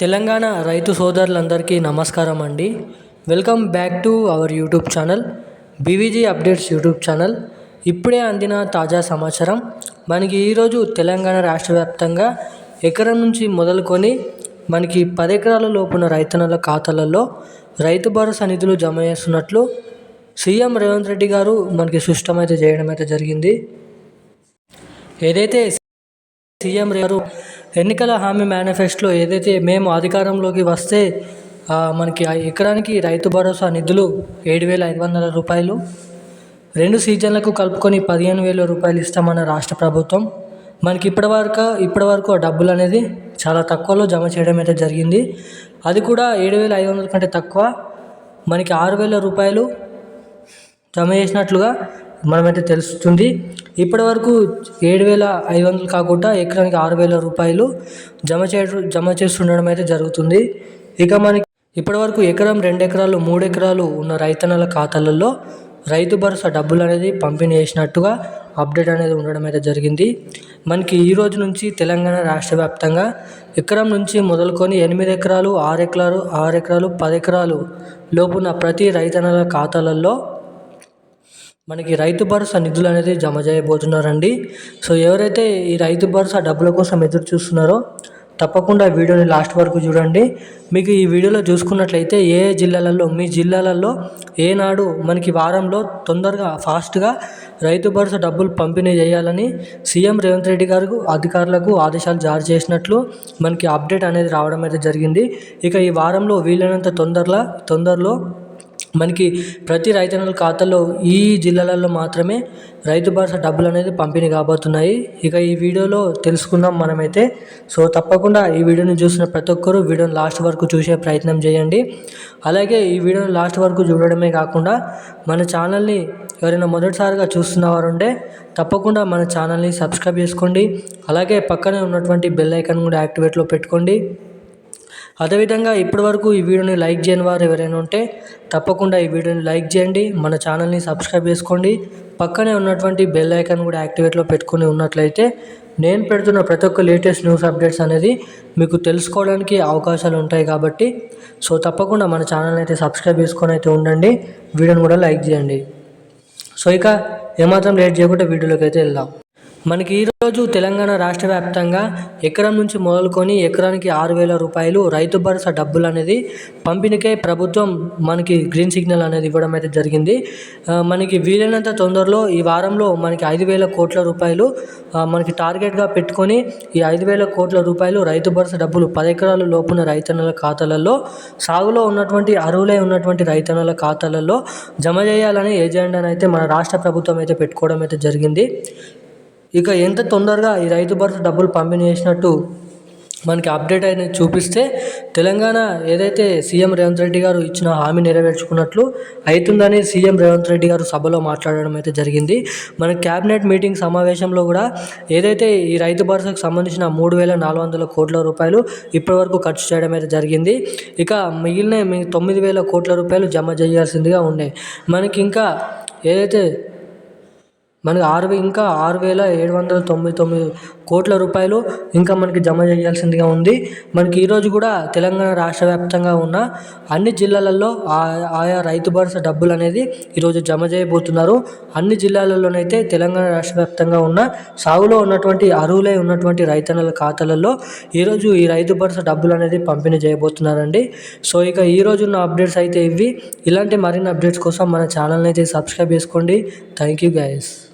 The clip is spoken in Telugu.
తెలంగాణ రైతు సోదరులందరికీ నమస్కారం అండి. Welcome back to our YouTube channel BVG updates YouTube channel. ఇప్పుడే అందిన తాజా సమాచారం మనకి ఈరోజు తెలంగాణ రాష్ట్ర వ్యాప్తంగా ఎకరం నుంచి మొదలుకొని మనకి పది ఎకరాల లోపున రైతన్నల ఖాతాలలో రైతు భరోసా నిధులు జమ చేస్తున్నట్లు సీఎం రేవంత్ రెడ్డి గారు మనకి సుష్టమైతే చేయడం అయితే జరిగింది. ఏదైతే సీఎం గారు ఎన్నికల హామీ మేనిఫెస్టోలో ఏదైతే మేము అధికారంలోకి వస్తే మనకి ఎకరానికి రైతు భరోసా నిధులు ఏడు వేల ఐదు వందల రూపాయలు. రెండు సీజన్లకు కలుపుకొని పదిహేను వేల రూపాయలు ఇస్తామన్న రాష్ట్ర ప్రభుత్వం. మనకి ఇప్పటివరకు ఇప్పటివరకు ఆ డబ్బులు అనేది చాలా తక్కువలో జమ చేయడం అయితే జరిగింది. అది కూడా ఏడు వేల ఐదు వందల కంటే తక్కువ. మనకి ఆరు వేల రూపాయలు జమ చేసినట్లుగా మనమైతే తెలుస్తుంది. ఇప్పటివరకు ఏడు వేల ఐదు వందలు కాకుండా ఎకరానికి ఆరు వేల రూపాయలు జమ చే జమ చేస్తుండడం అయితే జరుగుతుంది. ఇక మనకి ఇప్పటివరకు ఎకరం రెండు ఎకరాలు మూడు ఎకరాలు ఉన్న రైతన్నల ఖాతాలలో రైతు భరోసా డబ్బులు అనేది పంపిణీ చేసినట్టుగా అప్డేట్ అనేది ఉండడం అయితే జరిగింది. మనకి ఈ రోజు నుంచి తెలంగాణ రాష్ట్ర వ్యాప్తంగా ఎకరం నుంచి మొదలుకొని ఎనిమిది ఎకరాలు ఆరు ఎకరాలు ఆరు ఎకరాలు పది ఎకరాలు లోపున్న ప్రతి రైతన్నల ఖాతాలలో మనకి రైతు భరోసా నిధులు అనేది జమ చేయబోతున్నారండి. సో ఎవరైతే ఈ రైతు భరోసా డబ్బుల కోసం ఎదురు చూస్తున్నారో తప్పకుండా వీడియోని లాస్ట్ వరకు చూడండి. మీకు ఈ వీడియోలో చూసుకున్నట్లయితే ఏ జిల్లాలలో మీ జిల్లాలలో ఏనాడు మనకి వారంలో తొందరగా ఫాస్ట్గా రైతు భరోసా డబ్బులు పంపిణీ చేయాలని సీఎం రేవంత్ రెడ్డి గారు అధికారులకు ఆదేశాలు జారీ చేసినట్లు మనకి అప్డేట్ అనేది రావడం అయితే జరిగింది. ఇక ఈ వారంలో వీలైనంత తొందరలో తొందరలో మనకి ప్రతి రైతన్నల ఖాతాలో ఈ జిల్లాలలో మాత్రమే రైతు భరోసా డబ్బులు అనేది పంపిణీ కాబోతున్నాయి. ఇక ఈ వీడియోలో తెలుసుకుందాం మనమైతే. సో తప్పకుండా ఈ వీడియోని చూసిన ప్రతి ఒక్కరూ వీడియోని లాస్ట్ వరకు చూసే ప్రయత్నం చేయండి. అలాగే ఈ వీడియోని లాస్ట్ వరకు చూడడమే కాకుండా మన ఛానల్ని ఎవరైనా మొదటిసారిగా చూస్తున్న వారు ఉంటే తప్పకుండా మన ఛానల్ని సబ్స్క్రైబ్ చేసుకోండి. అలాగే పక్కనే ఉన్నటువంటి బెల్ ఐకాన్ కూడా యాక్టివేట్లో పెట్టుకోండి. అదేవిధంగా ఇప్పటివరకు ఈ వీడియోని లైక్ చేయని వారు ఎవరైనా ఉంటే తప్పకుండా ఈ వీడియోని లైక్ చేయండి. మన ఛానల్ని సబ్స్క్రైబ్ చేసుకోండి. పక్కనే ఉన్నటువంటి బెల్ ఐకాన్ కూడా యాక్టివేట్లో పెట్టుకుని ఉన్నట్లయితే నేను పెడుతున్న ప్రతి ఒక్క లేటెస్ట్ న్యూస్ అప్డేట్స్ అనేది మీకు తెలుసుకోవడానికి అవకాశాలు ఉంటాయి కాబట్టి సో తప్పకుండా మన ఛానల్ని అయితే సబ్స్క్రైబ్ చేసుకొని అయితే ఉండండి. వీడియోని కూడా లైక్ చేయండి. సో ఇక ఏమాత్రం లేట్ చేయకుండా వీడియోలోకి అయితే వెళ్దాం. మనకి ఈరోజు తెలంగాణ రాష్ట్ర వ్యాప్తంగా ఎకరం నుంచి మొదలుకొని ఎకరానికి ఆరు వేల రూపాయలు రైతు భరోసా డబ్బులు అనేది పంపిణీకై ప్రభుత్వం మనకి గ్రీన్ సిగ్నల్ అనేది ఇవ్వడం అయితే జరిగింది. మనకి వీలైనంత తొందరలో ఈ వారంలో మనకి ఐదు వేల కోట్ల రూపాయలు మనకి టార్గెట్గా పెట్టుకొని ఈ ఐదు వేల కోట్ల రూపాయలు రైతు భరోసా డబ్బులు పది ఎకరాల లోపున రైతన్నల ఖాతాలలో సాగులో ఉన్నటువంటి అరువులై ఉన్నటువంటి రైతన్నల ఖాతాలలో జమ చేయాలని ఎజెండాను అయితే మన రాష్ట్ర ప్రభుత్వం అయితే పెట్టుకోవడం అయితే జరిగింది. ఇక ఎంత తొందరగా ఈ రైతు భరోసా డబ్బులు పంపిణీ చేసినట్టు మనకి అప్డేట్ అనేది చూపిస్తే తెలంగాణ ఏదైతే సీఎం రేవంత్ రెడ్డి గారు ఇచ్చిన హామీ నెరవేర్చుకున్నట్లు అవుతుందని సీఎం రేవంత్ రెడ్డి గారు సభలో మాట్లాడడం అయితే జరిగింది. మన క్యాబినెట్ మీటింగ్ సమావేశంలో కూడా ఏదైతే ఈ రైతు భరోసాకు సంబంధించిన మూడు వేల నాలుగు వందల కోట్ల రూపాయలు ఇప్పటివరకు ఖర్చు చేయడం అయితే జరిగింది. ఇక మిగిలిన మీ తొమ్మిది వేల కోట్ల రూపాయలు జమ చేయాల్సిందిగా ఉన్నాయి. మనకి ఇంకా ఏదైతే మనకి ఆరు ఇంకా ఆరు వేల ఏడు వందల తొంభై తొమ్మిది కోట్ల రూపాయలు ఇంకా మనకి జమ చేయాల్సిందిగా ఉంది. మనకి ఈరోజు కూడా తెలంగాణ రాష్ట్ర వ్యాప్తంగా ఉన్న అన్ని జిల్లాలలో ఆయా రైతు భరోసా డబ్బులు అనేది ఈరోజు జమ చేయబోతున్నారు. అన్ని జిల్లాలలోనైతే తెలంగాణ రాష్ట్ర వ్యాప్తంగా ఉన్న సాగులో ఉన్నటువంటి అరువులై ఉన్నటువంటి రైతన్నల ఖాతాలలో ఈరోజు ఈ రైతు భరోసా డబ్బులు అనేది పంపిణీ చేయబోతున్నారండి. సో ఇక ఈ రోజు ఉన్న అప్డేట్స్ అయితే ఇవి. ఇలాంటి మరిన్ని అప్డేట్స్ కోసం మన ఛానల్ని అయితే సబ్స్క్రైబ్ చేసుకోండి. Thank you guys